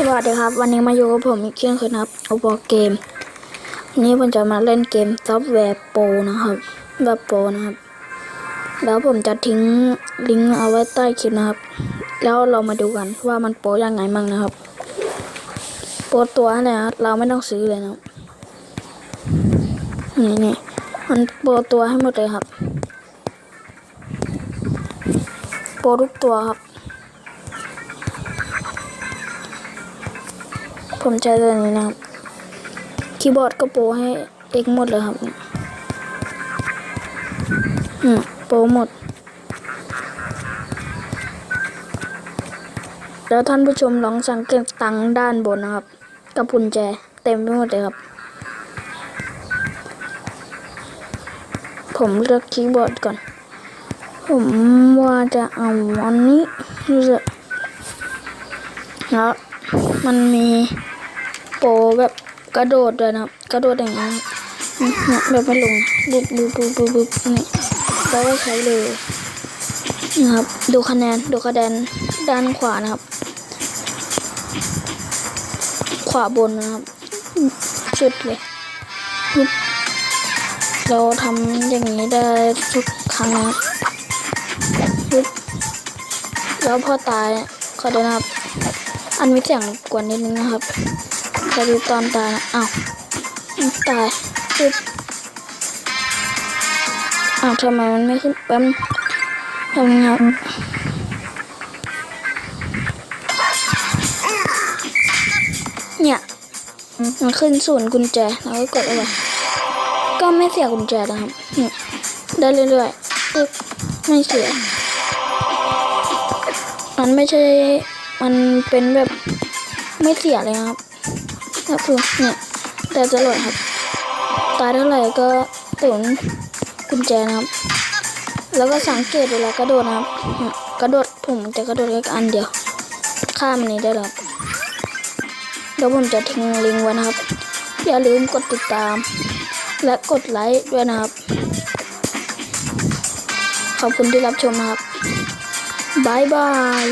สวัสดีครับ วันนี้มาอยู่กับผมอีกเช่นเคยนะครับโอปอเกม นี้ผมจะมาเล่นเกมซอฟต์แวร์โปรนะครับแบบโปรนะครับ แล้วผมจะทิ้งลิงก์เอาไว้ใต้คลิปนะครับ แล้วเรามาดูกันว่ามันโปรยังไงมั่งนะครับ โปรตัวอะไรนะเราไม่ต้องซื้อเลยนะนี่นี่มันโปรตัวให้หมดเลยครับ โปรทุกตัวครับ ผมใช้ตัวนี้นะครับ คีย์บอร์ดก็โปรให้เอกหมดเลยครับ อืมโปรหมด แล้วท่านผู้ชมลองสังเกตตังด้านบนนะครับ กับกุญแจเต็มไปหมดเลยครับ ผมเลือกคีย์บอร์ดก่อน ผมว่าจะเอาอันนี้รู้สึกแล้ว มันมีโปแบบกระโดดด้วยนะกระโดดอย่างนี้แบบไม่ลงบุบบุบบุบบุบบนี่แล้วก็ใช้เลยนะครับ ดูคะแนนดูคะแนนด้านขวานะครับ ขวาบนนะครับสุดเลยปุ๊บเราทำอย่างนี้ได้ทุกครั้งนะครับปุ๊บแล้วพอตายขอโทษนะครับ อันมีเสียงกวนนิดนึงนะครับจะดูตอนตายนะอ้าวตายปุ๊บอ้าวทำไมมันไม่ขึ้นแป๊บทำไงครับเนี่ยมันขึ้นศูนย์กุญแจแล้วก็กดอะไรก็ไม่เสียกุญแจนะครับได้เรื่อยๆปึ๊บไม่เสียมันไม่ใช่ มันเป็นแบบไม่เสียเลยครับก็คือเนี่ยแต่จะหลดครับ ตายเท่าไหร่ก็ตุนกุญแจนะครับ แล้วก็สังเกตเวลากระโดดนะครับ กระโดดผมจะกระโดดแค่อันเดียว ข้ามอันนี้ได้แล้วครับเดี๋ยวผมจะทิ้งลิงก์ไว้นะครับ อย่าลืมกดติดตาม และกดไลค์ด้วยนะครับ ขอบคุณที่รับชมครับบายบาย